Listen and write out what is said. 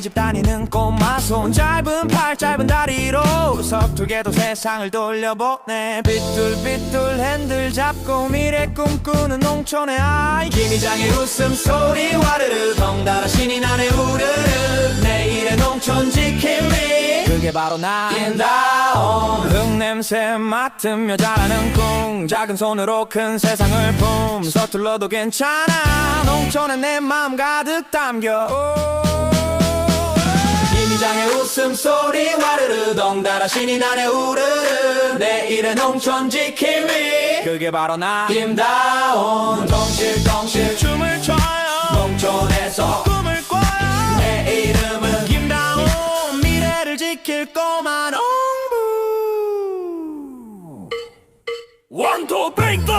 어린이집 다니는 꼬마 손. 짧은 팔 짧은 다리로 서투게도 세상을 돌려보네 삐뚤삐뚤 핸들 잡고 미래 꿈꾸는 농촌의 아이. 김이장의 웃음소리 와르르 덩달아 신이 나네 우르르. 내일의 농촌 지킴이 그게 바로 나 인다운 흙냄새 맡으며 자라는 꿈. 작은 손으로 큰 세상을 품 서툴러도 괜찮아. 농촌에 내 마음 가득 담겨 웃음소리 와르르 덩달아 신이 나네 우르르 내일의 농촌 지킴이. 그게 바로 나 김다운 덩실덩실 춤을 춰요. 농촌에서 꿈을 꿔요. 내 이름은 김다운 미래를 지킬 꼬마 농부. 원투 뱅크